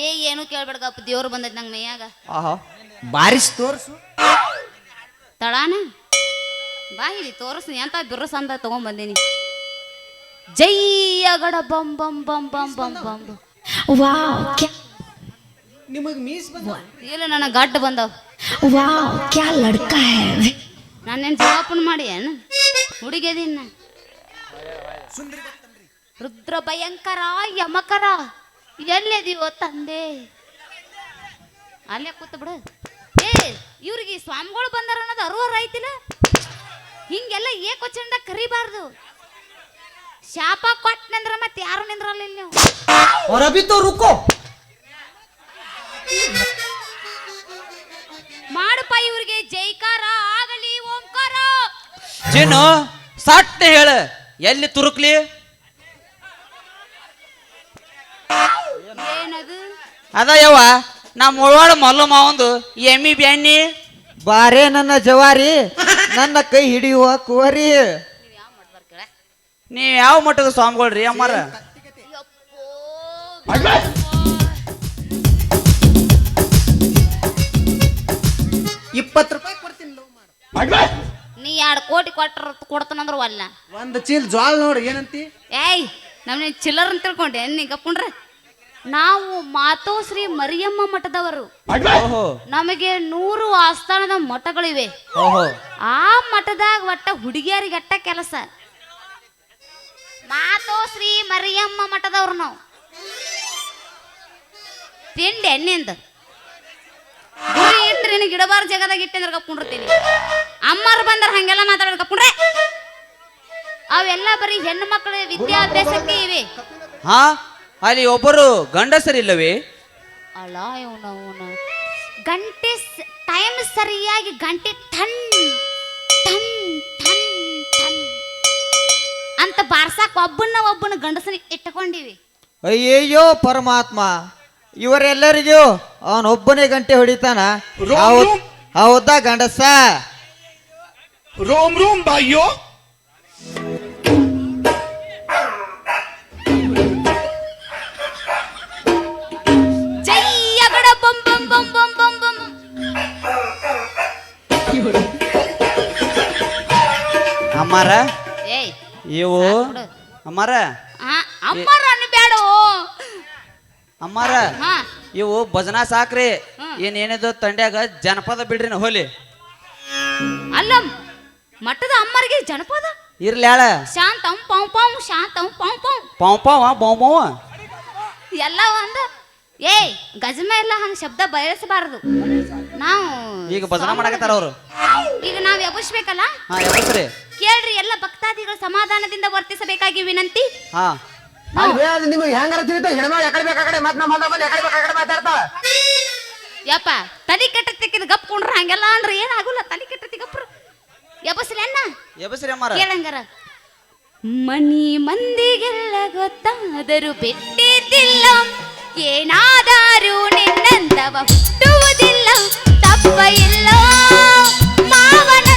ಏ ಏನು ಕೇಳ್ಬೇಡ್ಗಪ್ಪ ದೇವ್ರು ಬಂದೈತಿ ನಂಗೆ ಮೈಯಾಗ ಆಹಾ ಬಾರಿಸ್ ತೋರ್ಸು ತಳಾನ ಬಾ ಇಲ್ಲಿ ತೋರಿಸ್ನಿ ಎಂತ ಬಿರುಸ ಅಂತ ತಗೊಂಬಂದೀನಿ ಜೈ ಅಗಡ ಬಂ ಬಂ ಬಂ ಬಂ ಬಂ ಬಂ ಬಂ. वाह क्या ನಿಮಗ್ ಮೀಸ್ ಬಂದ ಇಲ್ಲ ನನ್ನ ಗಡ್ಡ ಬಂದವ್ वाह क्या लड़का है वे। ನಾನೇನು ಜವಾಪನ್ ಮಾಡಿ ಏನು ಹುಡುಗಿಯದಿನ್ನ ರುದ್ರ ಭಯಂಕರ ಯಮಕರ ಎಲ್ಲೆದೀವೋ ತಂದೆ ಅಲ್ಲೇ ಕೂತು ಬಿಡು ಏ ಇವ್ರಿಗೆ ಈ ಸ್ವಾಮಿಗಳು ಬಂದಾರ ಅನ್ನೋದು ಅರುವರ ಐತಿಲ್ಲ ಹಿಂಗೆಲ್ಲ ಏಕೋಚಂಡ ಕರಿಬಾರ್ದು ಶಾಪ ಕೊಟ್ಟನಂದ್ರ ಮತ್ತೆ ಯಾರು ನಿಂದ್ರಲ್ಲ ಇಲ್ಲಿ ನೀವು और अभी तो रुको ಮಾಡಪ್ಪ ಇವ್ರಿಗೆ ಜೈಕಾರ ಆಗಲಿ ಓಂಕಾರ ಚಿನ್ನು ಸಟ್ಟ ಹೇಳ ಎಲ್ಲಿ ತುರುಕ್ಲಿ ಏನದು? ಅದ ಯವ್ವ ನಾ ಮುಳವಾಡ ಮಲ್ಲು ಮಾವಂದು ಎಮ್ಮಿ ಬ್ಯಾಣ್ಣಿ ಬಾರೆ ನನ್ನ ಜವಾರಿ ನನ್ನ ಕೈ ಹಿಡಿಯುವ ಕುವರಿ. ನೀವ್ ಯಾವ ಮಟ್ಟದ ಸ್ವಾಮಿಗಳ್ರಿ ಅಮ್ಮಾರ? ಇಪ್ಪತ್ತು ರೂಪಾಯಿ ಕೊಡ್ತೀನಿ ಲವ್ ಮಾಡು. ನೀ ಎರಡು ಕೋಟಿ ಕೊಟ್ರ ಕೊಡ್ತಾನಂದ್ರ ವಲ್ಲ ಒಂದು ಚೀಲ್ ಜ್ವಾಲ್ ನೋಡು ಏನಂತಿ? ಏಯ್ ನಮ್ನ ಚಿಲ್ಲರ್ ಅಂತ ತಿಳ್ಕೊಂಡೆ. ನೀ ಗಪ್ಪುಂಡ್ರೆ ನಾವು ಮಾತೋಶ್ರೀ ಮರಿಯಮ್ಮ ಮಠದವರು. ಓಹೋ. ನಮಗೆ ನೂರು ಆಸ್ಥಾನದ ಮಠಗಳಿವೆ. ಓಹೋ. ಆ ಮಠದಾಗ ಒಟ್ಟ ಹುಡುಗಿಯರಿಗೆ ಅಟ್ಟ ಕೆಲಸ. ಮಾತೋಶ್ರೀ ಮರಿಯಮ್ಮ ಮಠದವ್ರು ನಾವು. ತಿಂಡಿ ಎಣ್ಣೆಂದ. ಗುರಿ ಇಟ್ರಿ ನಿನಗೆ ಗಿಡಬಾರ ಜಗದಾಗ ಇಟ್ಟಂದ್ರೆ ಕಪ್ಕೊಂಡಿರ್ತೀನಿ. ಅಮ್ಮರು ಬಂದ್ರೆ ಹಂಗೆಲ್ಲ ಮಾತಾಡೋದು ಕಪ್ಕೊಂಡ್ರೆ? ಅವೆಲ್ಲ ಬರೀ ಹೆಣ್ಣು ಮಕ್ಕಳ ವಿದ್ಯಾಭ್ಯಾಸಕ್ಕೆ ಇವೆ. ಹಾ? ಅಲ್ಲಿ ಒಬ್ಬರು ಗಂಡಸರಿಲ್ಲವೇ? ಅಲ್ಲ ಗಂಟೆ ಟೈಮ್ ಸರಿಯಾಗಿ ಗಂಟೆ ಟನ್ ಟನ್ ಟನ್ ಅಂತ ಬಾರ್ಸಾಕ್ ಒಬ್ಬನ ಒಬ್ಬನ ಗಂಡಸನ ಇಟ್ಟುಕೊಂಡಿವಿ. ಅಯ್ಯಯ್ಯೋ ಪರಮಾತ್ಮ ಇವರೆಲ್ಲರಿಗೂ ಅವನೊಬ್ಬನೇ ಗಂಟೆ ಹೊಡಿತಾನ? ಹೌದಾ ಗಂಡಸ? ರೋಮ್ ರೋಮ್ ಬಾಯ್ಯೋ. ಅಮ್ಮಾರ? ಏಯ್ ಇವು. ಅಮ್ಮಾರ? ಆ, ಅಮ್ಮರ ಅಮ್ಮಾರ ಹಾ. ಇವು ಭಜನಾ ಸಾಕ್ರಿ. ಏನೇನಿದು ತಂಡ್ಯಾಗ ಜನಪದ ಬಿಡ್ರಿ ನಾ ಹೋಲಿ. ಅಲ್ಲ ಮಠದ ಅಮ್ಮರಿಗೆ ಜನಪದ? ಇರ್ಲಿ ಹೇಳ ಶಾಂತಂ ಪೌ ಪೌ ಶಾಂತಂ ಪೌ ಪೌ. ಪಾವ್ ಪಾವ ಬಾವ್ ಬಾವ ಎಲ್ಲ ಒಂದ? ಏಯ್ ಗಜಮ ಇಲ್ಲ ಹಂಗ ಶಬ್ದ ಬಯಸಬಾರದು ನಾವು ಈಗ ಭಜನ ಮಾಡಕತ್ತಾರ ಅವರು. ಈಗ ನಾವು ಎಬ್ಬಿಸ್ಬೇಕಲ್ಲ? ಹಾ ಯಾವತ್ರಿ ಕೇಳ್ರಿ ಎಲ್ಲ ಭಕ್ತಾದಿಗಳು ಸಮಾಧಾನದಿಂದ ವರ್ತಿಸಬೇಕಾಗಿ ವಿನಂತಿ. ಹಾ. ನಿಮಗೆ ಹೆಂಗಾರ ತಿಳಿತ? ಎಕಡೆ ಯಾಕಡೆ ಬೇಕಾ ಕಡೆ ಮತ್ತೆ ನಮ್ಮ ಹೊಲ ಬಂದು ಯಾಕಡೆ ಬೇಕಾ ಕಡೆ ಮಾತಾಡ್ತಾಳ ಯಪ್ಪ ತಲೆ ಕೆಟ್ಟತ್ತಿಕ್ಕಿದ ಗಪ್ ಕುಂಡ್ರ ಹಂಗೆಲ್ಲ ಅಂದ್ರೆ ಏನಾಗುಲ್ಲ ತಲೆ ಕೆಟ್ಟತಿ ಗಪ್ರು. ಅಣ್ಣ. ಎಬ್ಬಸ್ರಿ ಅಮ್ಮಾರ. ಕೇಳಂಗಾರ. ಮನಿ ಮಂದಿಗೆಲ್ಲ ಗೊತ್ತಾದರೂ ಬಿಟ್ಟಿದ್ದಿಲ್ಲ. ಏನಾದರೂ ನಿನ್ನಂದವ ಹುಟ್ಟುವುದಿಲ್ಲ ತಪ್ಪ ಇಲ್ಲ ಮಾವನಂದ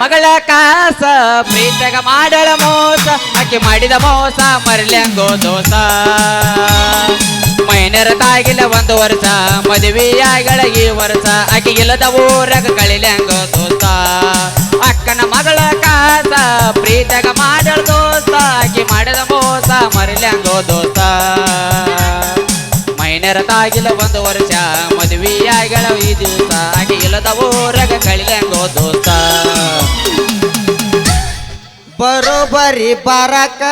ಮಗಳ ಕಾಸ ಪ್ರೀತಗ ಮಾಡಳ ಮೋಸ, ಆಕೆ ಮಾಡಿದ ಮೋಸ ಮರಲ್ಯಂಗೋ ದೋಸ. ಮೈನರ ತಾಗಿಲ್ಲ ಒಂದು ವರ್ಷ ಮದುವೆಯಾಗಳ ಈ ವರ್ಷ ಇಲ್ಲದ ಊರಾಗ ಕಳಿಲ್ಯಂಗೋ ದೋಸ. ಅಕ್ಕನ ಮಗಳ ಕಾಸ ಪ್ರೀತಗ ಮಾಡಳ ದೋಸ, ಆಕೆ ಮಾಡಿದ ಮೋಸ ಮರಲ್ಯಂಗೋ ದೋಸ. ಮೈನರ ತಾಗಿಲ್ಲ ಒಂದು ವರ್ಷ, ಮದುವೆಯಾಗಳ ಈ ದಿವಸ, ಆಕೆ ಇಲ್ಲದ ಊರಾಗ ಕಳಿಲ್ಯಂಗೋ ದೋಸ್ತ ಬರೋಬರಿ ಬಾರಕ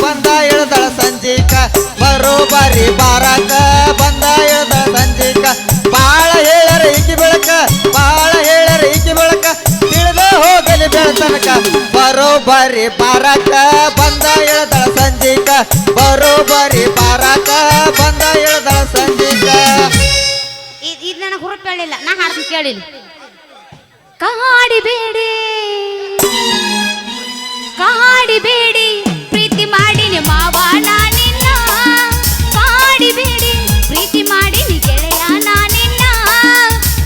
ಬಂದ ಇಳ್ದಳ ಸಂಜಿಕ. ಬರೋಬರಿ ಬಾರಾಕ ಬಂದ ಇಳ್ದಳ ಸಂಜಿಕ. ಬಾಳ ಹೇಳರ ಈಕಿ ಬೆಳಕ, ಬಾಳ ಹೇಳರ ಈಕಿ ಬೆಳಕ. ತಿಳಿದ ಹೋಗಲಿ ಬೆಳತನಕ ಬರೋಬರಿ ಬಾರಾಕ ಬಂದ ಇಳ್ದಳ ಸಂಜಿಕ. ಬರೋಬರಿ ಬಾರಾಕ ಬಂದ ಇಳ್ದಳ ಸಂಜಿಕ. ಈ ಇದು ನನಗೆ ಹುರುಪ್ ಹೇಳಿಲ್ಲ, ನಾ ಹಾಡ್ತೀನಿ ಕೇಳಿಲ್ಲ ಕಾಡಿಬೇಡಿ ಕಾಡಿಬೇಡಿ ಪ್ರೀತಿ ಮಾಡಿನಿ ಮಾವ ನಾನಿನ್ನ ಕಾಡಿಬೇಡಿ ಪ್ರೀತಿ ಮಾಡಿನಿ ಗೆಳೆಯ ನಾನಿನ್ನ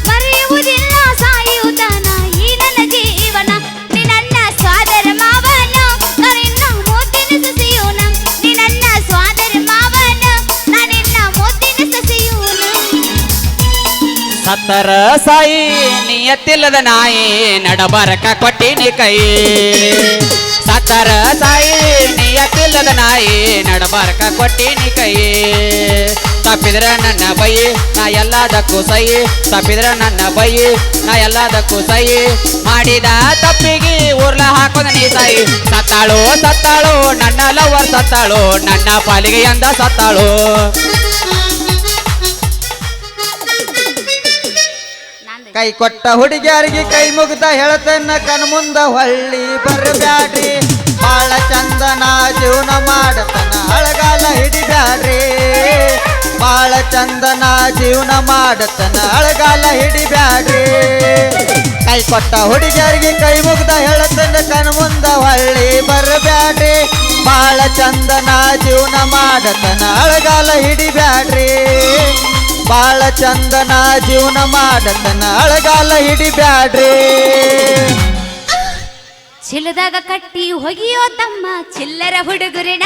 ಮರೆಯುವುದಿಲ್ಲ ಸಾಯುವುದನ ಈ ನನ್ನ ಜೀವನ ನೀ ನನ್ನ ಸ್ವಾದರ ಮಾವನ ನಾನಿನ್ನ ಮುದ್ದಿನ ಸಸಿಯೋನ ನೀ ನನ್ನ ಸ್ವಾದರ ಮಾವನ ನಾನಿನ್ನ ಮುದ್ದಿನ ಸಸಿಯೋನ ಸತ್ತರ ಸಾಯಿ ನಿಯತ್ತಿಲ್ಲದ ನಾಯಿ ನಡಬರಕ ಕೊಟ್ಟಿನಿ ಕೈ ಸತ್ತರ ತಾಯಿ ನಿಯತ್ತಿಲ್ಲದ ನಾಯಿ, ನಡಬಾರಕ ಕೊಟ್ಟಿನಿ ಕೈ ತಪ್ಪಿದ್ರ ನನ್ನ ಬೈ, ನಾ ಎಲ್ಲದಕ್ಕೂ ಸೈ. ತಪ್ಪಿದ್ರ ನನ್ನ ಬೈ, ನಾ ಎಲ್ಲದಕ್ಕೂ ಸೈ. ಮಾಡಿದ ತಪ್ಪಿಗೆ ಉರ್ಲ ಹಾಕೋದ ನೀ ಸೈ ಸತ್ತಾಳು ಸತ್ತಾಳು, ನನ್ನ ಲವರ್ ಸತ್ತಾಳು, ನನ್ನ ಪಾಲಿಗೆ ಎಂದ ಸತ್ತಾಳು. ಕೈ ಕೊಟ್ಟ ಹುಡುಗಿಯರಿಗೆ ಕೈ ಮುಗ್ದ ಕಣ್ ಮುಂದ ಹೊಳ್ಳಿ ಬರಬ್ಯಾಡ್ರಿ. ಬಾಳ ಚಂದನ ಜೀವನ ಮಾಡತನ ಅಳಗಾಲ ಹಿಡಿಬ್ಯಾಡ್ರಿ. ಬಾಳ ಚಂದನ ಜೀವನ ಮಾಡತನ ಅಳಗಾಲ ಹಿಡಿಬ್ಯಾಡ್ರಿ. ಕೈ ಕೊಟ್ಟ ಹುಡುಗಿಯರಿಗೆ ಕೈ ಮುಗ್ದ ಕಣ್ ಮುಂದ ಹೊಳ್ಳಿ ಬರಬ್ಯಾಡ್ರಿ. ಬಾಳ ಚಂದನ ಜೀವನ ಮಾಡತನ ಅಳಗಾಲ ಹಿಡಿಬ್ಯಾಡ್ರಿ. ಬಾಳ ಚಂದನ ಜೀವನ ಮಾಡತನ ಅಳಗಾಲ ಹಿಡಿಬ್ಯಾಡ್ರಿ ಚಿಲ್ಲದಾಗ ಕಟ್ಟಿ ಹೊಗಿಯೋ ತಮ್ಮ ಚಿಲ್ಲರ ಹುಡುಗರಿನ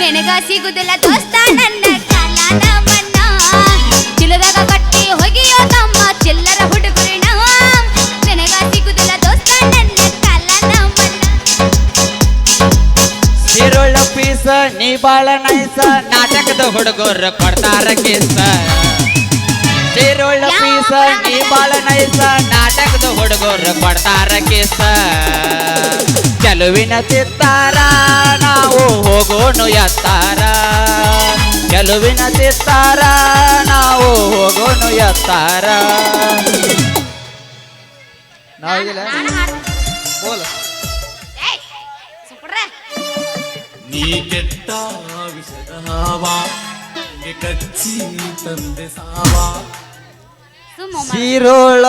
ನಿನಗ ಸಿಗುದಿಲ್ಲ ದೋಸ್ತ ನನ್ನ ಚಿಲ್ಲದಾಗ ಕಟ್ಟಿ ಹೊಗಿಯೋ ತಮ್ಮ ಚಿಲ್ಲರ ಹುಡುಗರಿನ ಪೀಸ ನೀ ಬಾಳ ನೈಸ ನಾಟಕದ ಹುಡುಗರು ಕೊಡ್ತಾರ ಕಿಸ ಸಿರುಳ ಪೀಸ ನೀ ಬಾಳ ನೈಸ ನಾಟಕದ ಹುಡುಗರು ಕೊಡ್ತಾರ ಕಿಸ ಚೆಲುವಿನ ಚಿತ್ತಾರ ನಾವು ಹೋಗೋನು ಎತ್ತಾರ. ಚೆಲುವಿನ ಚಿತ್ತಾರ ನಾವು ಹೋಗೋನು ಎತ್ತಾರ. ನಾವಿಲ್ಲ. ಬೋಲ. ನೀ ಕೆಟ್ಟ ವಿಷದ ಹಾವಾ ನಿಂಗೆ ಕಚ್ಚಿ ತಂದೆ ಸಾವ. ಸುಮ್ಮ ಮ- ಸೀರೋಳ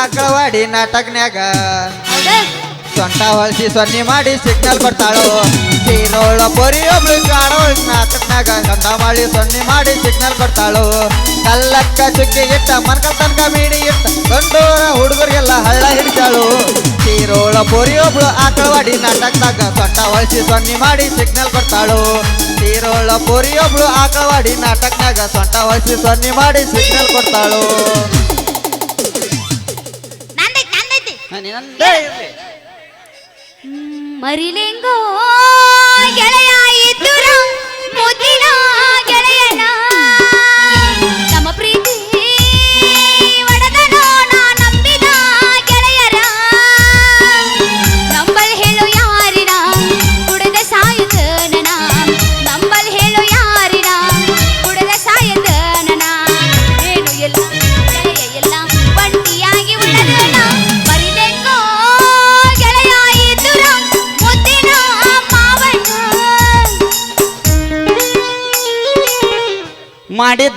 ಆಕಳವಾಡಿ ನಾಟಕನ್ಯಾಗ? ಸೊಂಟ ಹೊಳಸಿ ಸೊನ್ನಿ ಮಾಡಿ ಸಿಗ್ನಲ್ ಬರ್ತಾಳು ಸೀರೋಳ ಒಬ್ಳು ಕಾಡೋಳ್ ನಾಟಕನ್ಯಾಗ ಸೊಂಟ ಮಾಡಿ ಸೊನ್ನಿ ಮಾಡಿ ಸಿಗ್ನಲ್ ಬರ್ತಾಳು ಕಲ್ಲಕ್ಕ ಚುಕ್ಕಿ ಇಟ್ಟ ಮನ್ಕ ತನಕ ಮೀಡಿ ಇಟ್ಟ ಗಂಡೋರ ಹುಡುಗರಿಗೆಲ್ಲ ಸೀರೋಳ ಪೊರಿಯೊಬ್ಳು ಆಕಳವಾಡಿ ನಾಟಕದಾಗ ಸೊಟ್ಟ ಹೊಳ್ಸಿ ಸೊನ್ನಿ ಮಾಡಿ ಸಿಗ್ನಲ್ ಬರ್ತಾಳು ಸೀರೋಳ ಪೊರಿಯೊಬ್ಳು ಆಕಳವಾಡಿ ನಾಟಕದಾಗ ಸೊಂಟ ಹೊಳ್ಸಿ ಸೊನ್ನಿ ಮಾಡಿ ಸಿಗ್ನಲ್ ಕೊಡ್ತಾಳು. ಮರಿಲೆಂಗೋ ಗೆಳೆಯ ಇದ್ದುರ ಮುದ್ದಿನ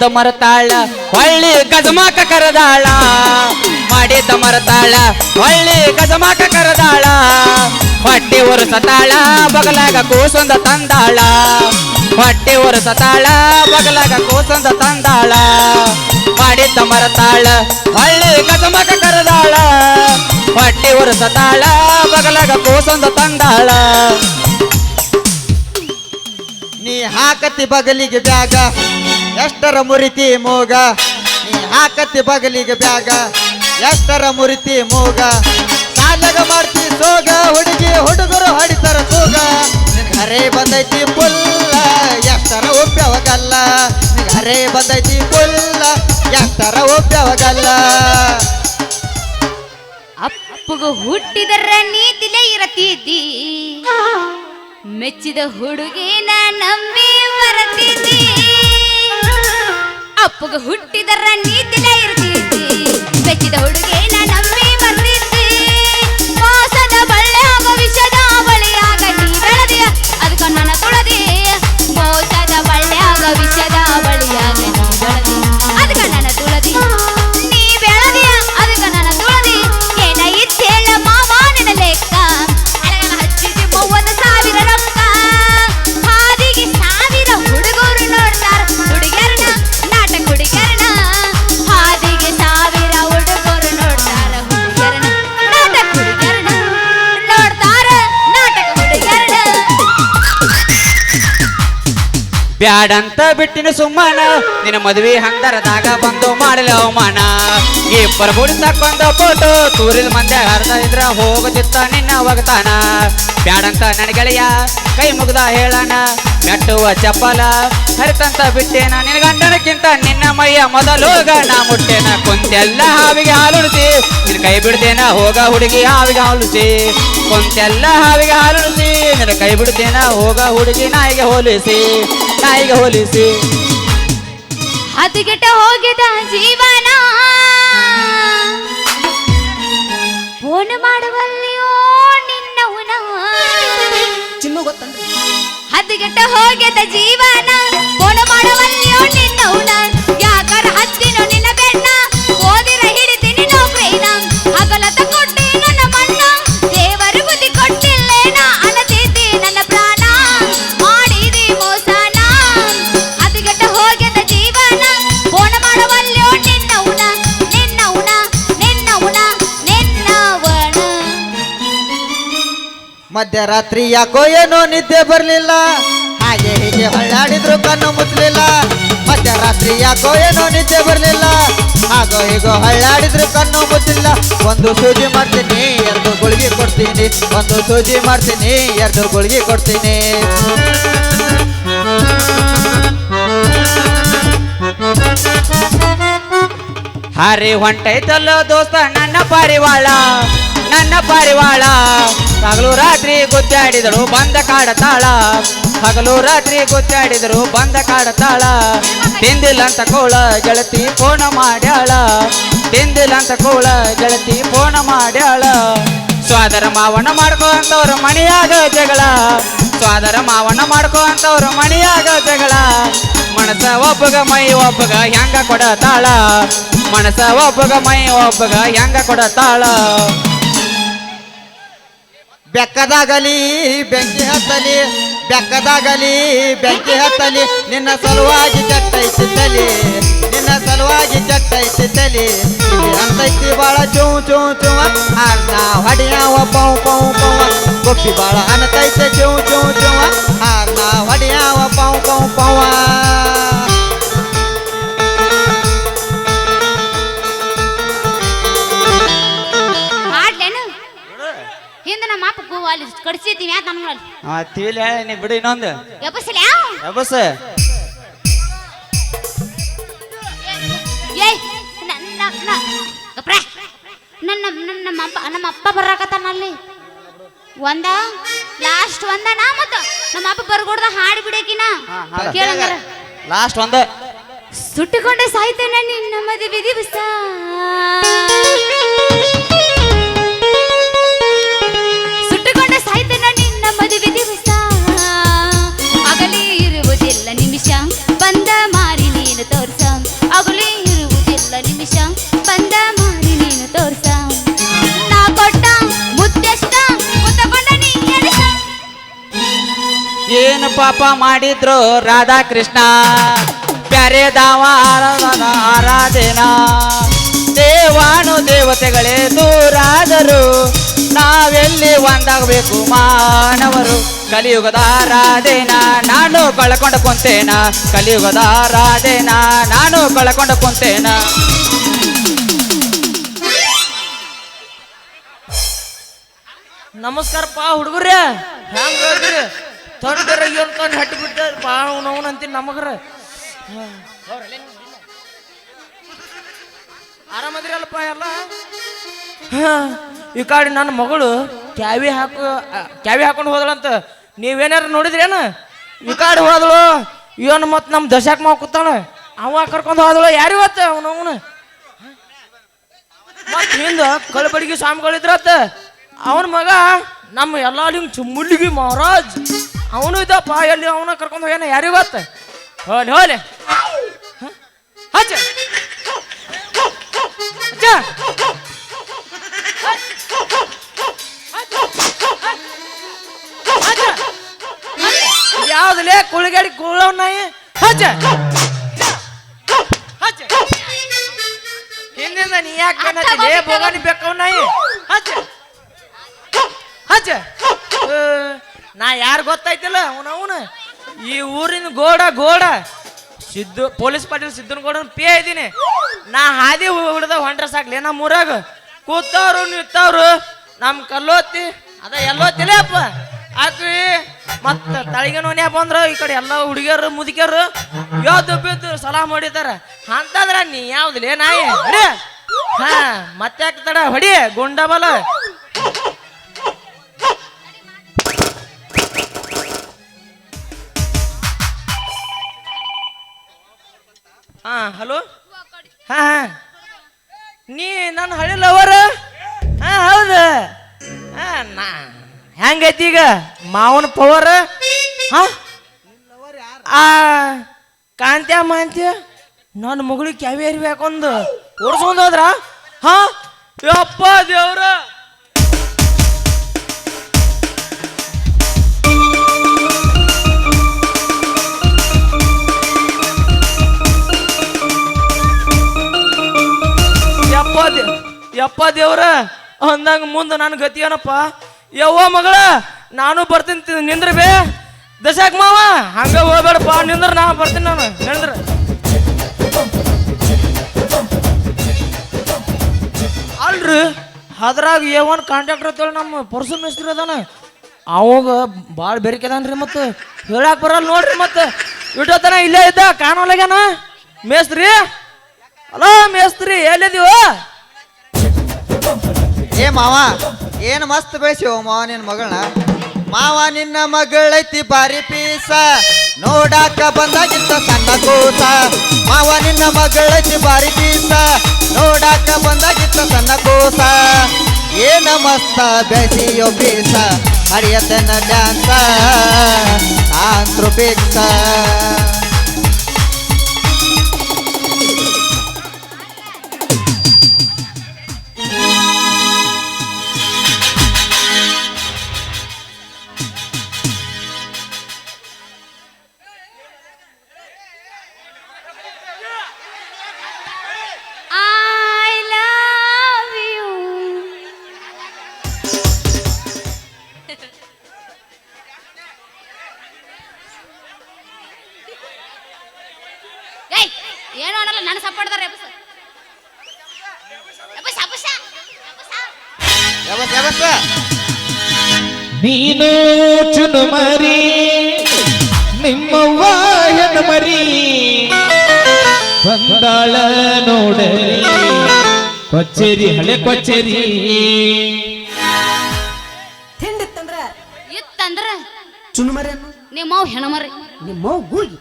ಮಾಡಿದ್ದ ಮರತಾಳ ಹೊಳ್ಳಿ ಗಜಮಾಕ ಕರದಾಳ ಮಾಡಿದ್ದ ಮರತಾಳ ಹೊಳ್ಳಿ ಗಜಮಾಕ ಕರದಾಳ ಹೊಟ್ಟೆ ಒರೆಸತಾಳ ಬಗಲಾಗ ಕೂಸೊಂದ ತಂದಾಳ ಹೊಟ್ಟೆ ಒರೆಸತಾಳ ಬಗಲಾಗ ಕೂಸೊಂದ ತಂದಾಳ ಮಾಡಿದ್ದ ಮರತಾಳ ಹೊಳ್ಳಿ ಗಜಮಾಕ ಕರದಾಳ ಹೊಟ್ಟೆ ಒರೆಸತಾಳ ಬಗಲಾಗ ಕೂಸೊಂದ ತಂದಾಳ ನೀ ಹಾಕತಿ ಬಗಲಿಗೆ ಬ್ಯಾಗ ಎಷ್ಟರ ಮುರಿತಿ ಮೋಗ? ನೀ ಹಾಕತಿ ಬಗಲಿಗೆ ಬ್ಯಾಗ ಎಷ್ಟರ ಮುರಿತಿ ಮೋಗ? ಸಾಲಗ ಮಾಡ್ತಿ ಸೋಗ ಹುಡುಗಿ ಹುಡುಗರು ಹಾಡಿತರ ಸೋಗ ಅರೇ ಹರೇ ಬಂದೈತಿ ಪುಲ್ಲ ಎಷ್ಟರ ಒಬ್ಬವಗಲ್ಲ ಹರೇ ಬಂದೈತಿ ಪುಲ್ಲ ಎಷ್ಟರ ಒಬ್ಬವಗಲ್ಲ ಅಪ್ಪಗ ಹುಟ್ಟಿದರ ನೀತಿಲೇ ಇರತಿದ್ದಿ. ಮೆಚ್ಚಿದ ಹುಡುಗಿನ ನಂಬಿ ಬರತಿದ್ದಿ ಅಪ್ಪಗ ಹುಟ್ಟಿದರ ನೀತಿಲೇ ಇರ್ತಿದ್ದಿ ಬ್ಯಾಡಂತ ಬಿಟ್ಟಿನ ಸುಮ್ಮನ, ನಿನ್ನ ಮದುವೆ ಹಂದರದಾಗ ಬಂದು ಮಾಡಲ ಅವಮಾನ. ಇಬ್ಬರ ಬಂದ ಫೋಟೋ, ತೂರಿದ ಮಂದೆ ಹರಿದ ಇದ್ರ ಹೋಗುತ್ತಿತ್ತ ನಿನ್ನ ಒಗತಾನ ಬ್ಯಾಡಂತ ನನ್ನ ಗೆಳೆಯ, ಕೈ ಮುಗ್ದ ಹೇಳಣ, ಮೆಟ್ಟುವ ಚಪ್ಪಲ, ಹರಿತಂತ ಬಿಟ್ಟೇನ ನಿನ್ನ ಗಂಡನಕ್ಕಿಂತ ನಿನ್ನ ಮೈಯ ಮೊದಲೋಗ ನಾ ಮುಟ್ಟೇನ ಕುಂತೆಲ್ಲ ಹಾವಿಗೆ ಹಾಲುಳಿಸಿ ನಿನ್ನ ಕೈ ಬಿಡ್ತೇನ ಹೋಗ ಹುಡುಗಿ ಹಾವಿಗೆ ಹಾಲುಸಿ ಕುಂತೆಲ್ಲ ಹಾವಿಗೆ ಹಾಲುಳಿಸಿ ನಿನ್ನ ಕೈ ಬಿಡ್ತೇನ ಹೋಗ ಹುಡುಗಿ ನಾಯಿಗೆ ಹೋಲಿಸಿ. ನಾಯಿಗೆ ಹೋಲಿಸಿ. ಹದಗೆಟ್ಟ ಹೋಗಿದ ಜೀವನ. ಫೋನ್ ಮಾಡುವಲ್ಲಿಯೋ ನಿನ್ನವನ ಚಿನ್ನು ಗೊತ್ತನ್ರಿ ಹದಗೆಟ್ಟ ಹೋಗಿದ ಜೀವನ. ಫೋನ್ ಮಾಡುವಲ್ಲಿಯೋ ನಿನ್ನವನ ಯಾಕರ ಮಧ್ಯರಾತ್ರಿ ಯಾಕೋ ಏನೋ ನಿದ್ದೆ ಬರಲಿಲ್ಲ. ಹಾಗೆ ಹೀಗೆ ಹೊಳ್ಳಾಡಿದ್ರು ಕಣ್ಣು ಮುಚ್ಚಲಿಲ್ಲ. ಮಧ್ಯರಾತ್ರಿ ಯಾಕೋ ಏನೋ ನಿದ್ದೆ ಬರಲಿಲ್ಲ. ಹಾಗೋ ಹೀಗೋ ಹಳ್ಳಾಡಿದ್ರು ಕಣ್ಣು ಮುಚ್ಚಲಿಲ್ಲ ಒಂದು ಸೂಜಿ ಮಾಡ್ತೀನಿ, ಎರಡು ಗುಳಿಗೆ ಕೊಡ್ತೀನಿ. ಒಂದು ಸೂಜಿ ಮಾಡ್ತೀನಿ, ಎರಡು ಗುಳಿಗೆ ಕೊಡ್ತೀನಿ. ಹರಿ ಹೊಂಟೈತಲ್ಲೋ ದೋಸ್ತ, ನನ್ನ ಪಾರಿವಾಳ ನನ್ನ ಪಾರಿವಾಳ. ಹಗಲು ರಾತ್ರಿ ಗುದ್ದಾಡಿದಳು ಬಂದ ಕಾಡತಾಳ ಹಗಲು ರಾತ್ರಿ ಗುದ್ದಾಡಿದರು ಬಂದ ಕಾಡತಾಳ ತಿಂದಿಲ್ಲ ಅಂತ ಕೋಳ ಗೆಳತಿ ಫೋನ ಮಾಡ್ಯಾಳ. ತಿಂದಿಲ್ಲ ಅಂತ ಕೋಳ ಗೆಳತಿ ಫೋನ ಮಾಡ್ಯಾಳ. ಸ್ವಾದರ ಮಾವನ ಮಾಡ್ಕೋ ಅಂತವ್ರ ಮಣಿಯಾಗ ಜಗಳ. ಸ್ವಾದರ ಮಾವನ ಮಾಡ್ಕೋ ಅಂತವ್ರ ಮಣಿಯಾಗ ಜಗಳ. ಮನಸ ಒಬ್ಬಗ ಮೈ ಒಬ್ಬಗ ಹೆಂಗ ಕೊಡತಾಳ ಮನಸ ಒಬ್ಬಗ ಮೈ ಒಬ್ಬಗ ಹೆಂಗ ಕೊಡತಾಳ ಬೆಕ್ಕದಾಗಲಿ, ಬೆಂಕಿ ಹತ್ತಲಿ, ಬೆಕ್ಕದಾಗಲಿ, ಬೆಂಕಿ ಹತ್ತಲಿ, ನಿನ್ನ ಸಲುವಾಗಿ ಚಟ್ಟೈತಿ ತಲೆ ನಿನ್ನ ಸಲುವಾಗಿ ಚಟ್ಟೈತಿ ತಲಿ ಅಂತೈತಿ ಬಾಳ ಚೂ ಚೂ ಚೂವ ಅನ್ನ ಹೊಡಿಯಾವ ಪೌ ಪೌ ಪೌವ ಗೊಪ್ಪಿ ಬಾಳ ಅನತೈತೆ, ಚೂ ಚೂ ಚೂವ ಅನ್ನ ಹೊಡಿಯಾವ ಪೌ ಪೌ ಪೌವ ಹಿಂದೆ ನಮ್ಮ ಅಪ್ಪ ಗು ಅಲ್ಲಿ ಕಡ್ಸಿದ್ದೀವಿ ಯಾಕೆ ನಮ್ಗೆ ಅಲ್ಲಿ ತಿಳಿ ಹೇಳಿ ನೀ ಬಿಡು ಇನ್ನೊಂದು. ಎಬ್ಬಸಲ ಯಾವ ಎಬಸ್ ಏಯ್ ನನ್ನ ನನ್ನ ಗಪ್ರೆ. ನನ್ನ ನನ್ನ ನಮ್ಮ ಅಪ್ಪ ನಮ್ಮ ಅಪ್ಪ ಬರಾಕತ್ತಾನ ಅಲ್ಲಿ. ಒಂದ ಲಾಸ್ಟ್ ಒಂದ ನಾ ಮತ್ತು ನಮ್ಮ ಅಪ್ಪ ಬರ್ಗೊಡ್ದ ಹಾಡಿ ಬಿಡಕಿನ. ಕೇಳಂಗಾರ ಲಾಸ್ಟ್ ಒಂದ. ಸುಟ್ಟುಕೊಂಡೆ ಸಾಯ್ತೇನೆ ನಿನ್ನ ಮದುವೆ ದಿವಸ. ಮದುವೆ ದಿವಸ ಅಗಲಿ ಇರುವುದಿಲ್ಲ ನಿಮಿಷ. ಬಂದ ಮಾರಿ ನೀನು ತೋರ್ಸ. ಅಗಲಿ ಇರುವುದಿಲ್ಲ ನಿಮಿಷ. ಬಂದ ಮಾರಿ ನೀನು ತೋರ್ಸ. ನಾ ಕೊಟ್ಟ ಮುದ್ದೆಷ್ಟ? ಏನು ಪಾಪ ಮಾಡಿದ್ರು ರಾಧಾಕೃಷ್ಣ? ಬ್ಯಾರೆ ದಾವ ಆರಾಧನ? ದೇವಾನು ದೇವತೆಗಳೇ ದೂರಾದರು. ನಾವೆಲ್ಲಿ ಒಂದಾಗಬೇಕು ಮಾನವರು? ಕಲಿಯುಗದ ರಾಧೇನ ನಾನು ಕಳ್ಕೊಂಡು ಕುಂತೇನ. ಕಲಿಯುಗದ ರಾಧೇನ ನಾನು ಕಳ್ಕೊಂಡು ಕುಂತೇನ. ನಮಸ್ಕಾರ ಪಾ ಹೆಂಗ ಹೋದ್ರಿ ತೊಂದರೆ ಬಿಟ್ಟಾರ ಬಾ ಅಂತೀನಿ ನಮಗ್ರ. ಆರಾಮದಿರಲ್ಲಪ್ಪ ಎಲ್ಲ? ಈ ಕಾಡಿ ನನ್ನ ಮಗಳು ಕ್ಯಾವಿ ಹಾಕು ಕ್ಯಾವಿ ಹಾಕೊಂಡು ಹೋದಳಂತ. ನೀವೇನಾರು ನೋಡಿದ್ರೇನು? ಈ ಕಾಡಿ ಹೋದಳು. ಇವನು ಮತ್ತು ನಮ್ಮ ದಶಾಕ್ ಮಾವ ಕೂತಾಳ ಅವ ಕರ್ಕೊಂಡು ಹೋದಳು. ಯಾರು ಇವತ್ತ? ಅವನವನು ಮತ್ ಹಿಂದೆ ಕಳಬಡಿಗೆ ಸ್ವಾಮಿಗಳಿದ್ರತ್ತ ಅವನ ಮಗ ನಮ್ಮ ಎಲ್ಲ ಹಿಂಗೆ ಚುಮ್ಮುಲ್ಲಿಗಿ ಮಹಾರಾಜ್. ಅವನು ಇದ್ದಪ್ಪ ಎಲ್ಲಿ ಅವನ ಕರ್ಕೊಂಡು ಹೋಗ್ಯಾನ. ಯಾರು ಇವತ್ತ? ಹೋಲಿ ಹೋಲಿ. ಹಚ್ಚ. ಯಾವ್ದಲೇ ಕುಳಿಗಾಡಿ ಕುಳ್ಳವ್ ನಾಯಿ ಹಿಂದಿಂದ ನೀ ಯಾಕೆ ಬೆನ್ನತ್ತಿದೆ ಬೋಗಾನಿ ಬೇಕವ್ ನಾಯಿ. ನಾ ಯಾರು ಗೊತ್ತಾಯ್ತಿಲ್ಲ? ಅವನ ಅವನ. ಈ ಊರಿನ ಗೋಡ ಗೋಡ. ಸಿದ್ದು ಪೊಲೀಸ್ ಪಾಟೀಲ್ ಸಿದ್ದನ ಗೋಡ ಪೇ ಇದ್ದೀನಿ ನಾ ಹಾದಿ ಹಿಡ್ದ ಹೊಂಟ್ರ ಸಾಕ್ಲಿ ನಮ್ಮ ಊರಾಗ. ಕೂತವ್ರು ನಿಂತವ್ರು. ನಮ್ಮ ಕಲ್ಲೋತಿ ಅದ ಎಲ್ಲೋತಿಲೇಪ್ಪ ಆತ್ರಿ, ಮತ್ತೆ ತಳಿಗೆ ನೋನ್ಯಾ ಬಂದ್ರ ಈ ಕಡೆ ಎಲ್ಲ ಹುಡುಗಿಯರು ಮುದುಕಿಯರು ಯಾವ್ದು ಬಿದ್ದು ಸಲಾಮ್ ಮಾಡಿದಾರ. ಅಂತಂದ್ರ ನೀ ಯಾವ್ದಿಲ್ಲ ನಾಯಿ? ಹೊಡಿ ಹಾ ಮತ್ತೆ ತಡ, ಹೊಡಿ, ಗುಂಡಬಲ. ಹಾ, ಹಲೋ? ಹಾ ಹಾ. ನೀ ನನ್ನ ಹಳಿ ಲವರ್ ಹಾ, ಹೌದು. ಹಾ, ನಾ ಹೆಂಗೈತಿ ಈಗ? ಮಾವನ ಪವರ್ ಹಾ? ಆ, ಕಾಂತ್ಯ ಮಾಂತ್ಯ? ನನ್ನ ಮಗಳಿಗೆ ಕ್ಯಾವಿ ಬೇಕೊಂದು ಓಡಿಸ್ಕೊಂಡು ಹೋದ್ರ? ಹಾ? ಯಪ್ಪ ದೇವ್ರ! ಯಪ್ಪ ದೇವ್ರ, ಅಂದಂಗ ಮುಂದೆ ನನ್ನ ಗತಿ ಏನಪ್ಪ? ಯವ್ವ ಮಗಳ, ನಾನು ಬರ್ತೀನಿ ನಿಂದ್ರಿ ಬೇ. ದಶಾಕ್ ಮಾವ, ಹಂಗ ಹೋಗ್ಬೇಡಪ್ಪ, ನಿಂದ್ರ ನಾ ಬರ್ತೀನಿ ನಾನು, ನಿಂದ್ರ. ಅಲ್ರಿ, ಅದ್ರಾಗ ಏವನ್ ಕಾಂಟ್ರಾಕ್ಟರ್ ಅಂತೇಳಿ ನಮ್ಮ ಪರ್ಸು ಮಿಸ್ತ್ರಿ ಅದಾನ. ಅವಾಗ ಭಾಳ ಬೆರಿಕೆ ಅದಾನ್ರಿ ಮತ್ತೆ. ಹೇಳಕ್ ಬರಲ್ಲ ನೋಡ್ರಿ ಮತ್ತೆ. ಇಟ್ಟೋತನ ಇಲ್ಲೇ ಇದ್ದ ಕಾಣೋಲಾಗ್ಯಾನ ಮೇಸ್ತ್ರಿ? ಅಲೋ, ಮೇಸ್ತ್ರಿ ಎಲ್ಲಿದೀವ ಏ ಮಾವ, ಏನು ಮಸ್ತ್ ಬೆಳೆಸಿವ ಮಾವ ನಿನ್ನ ಮಗಳನ್ನ? ಮಾವ ನಿನ್ನ ಮಗಳೈತಿ ಬಾರಿ ಪೀಸ. ನೋಡಾಕ ಬಂದಾಗಿಂತ ಸಣ್ಣ ಕೂಸ. ಮಾವ ನಿನ್ನ ಮಗಳೈತಿ ಬಾರಿ ಪೀಸ. ನೋಡಾಕ ಬಂದಾಗಿಂತ ಸಣ್ಣ ಕೂಸ. ಏನ ಮಸ್ತ ಬೆಳೆಸಿಯೋ ಪೀಸ. ಹರಿಯತನ ಡ್ಯಾನ್ಸ. ಆಂಧ್ರ ಪಿಕ್ಸ. ಚುನು ಮರಿ ನಿಮ್ಮವ್ವ ಹೆಣ್ಣು ಮರಿ. ಬಂದಾಳ ನೋಡರಿ ಕೊಚ್ಚೇರಿ ಹಳೆ ಕೊಚ್ಚೇರಿ. ತಿಂಡಿತ್ತಂದ್ರ ಇತ್ತಂದ್ರ ಚುನುಮರಿ ನಿಮ್ಮವ್ ಹೆಣಮರಿ. ನಿಮ್ಮವ್ ಗೂಗಿ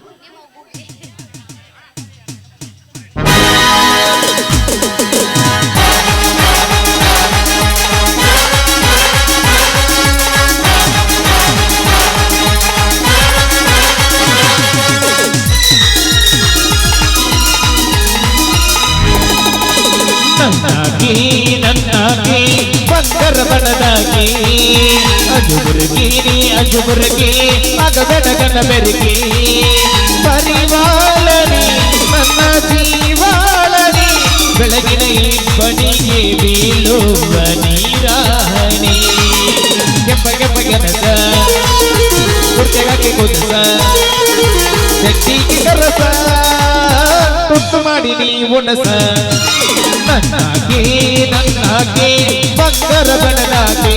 ಬಣದಾಗಿ ಅಜುಬುರ್ಗಿ ನೀ ಅಜುಬುರ್ಗಿ ಮಗ ಬೆಡಗನ ಬೆರಗಿ. ಪರಿವಾಳನಿ, ನನ್ನ ಜೀವಾಳನಿ, ಬೆಳಗಿನ ಇಬ್ಬನಿಗೆ ಬೀಳುವ ನೀರಾಣಿ ಕೆಂಪ ಕೆಂಪ ಗೆನಸ ಕುರ್ತೆಗಾಕಿ ಕುದಸ ಶಕ್ತಿಗೆ ಕರಸ. ಮಾಡಿ ನೀವು ಉಣಸ. ನನ್ನಾಗೆ ನನ್ನಾಗೆ ಬಂಗಾರ ಬಣನಾಗೆ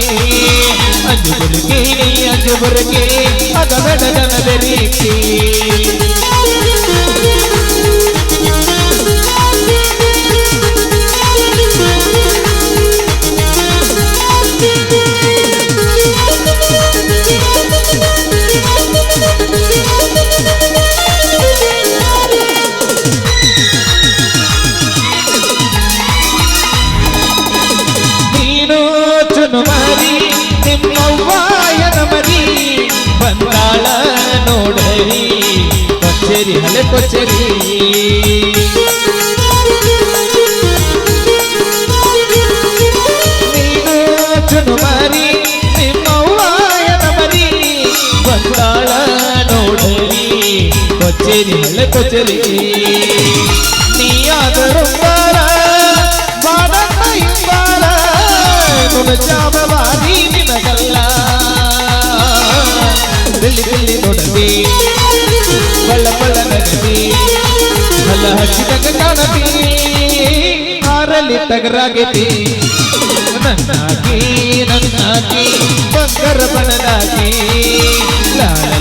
ಅಂಜುಬುರ್ಗೆ ಅಂಜುಬುರ್ಗೆ ಅದ ಬೆಡಗನ ಬೆರೀಕೆ ಕೊಚ್ಚೇರಿ ಹಳೆ ಕಚೇರಿ. ನೀಯಾದರೂ ಜಾಮವಾದಿ ನಿನಗಲ್ಲ. ಬಿಲ್ಲಿ ಬಿಲ್ಲಿ ನೋಡತಿ ಬಳ್ಳ ಬಳ್ಳ ನಗತಿ ಹಲ್ಲ ಹಚ್ಚಿದಾಗ ಕಾಣತಿ ಹಾರಲ್ಲಿ ತಗರಾಗೈತಿ. ನನ್ನಾಗಿ ನನ್ನಾಗಿ ಬಂಗರ ಬಣದಾಗಿ ಲಾಲ ಲಾಲ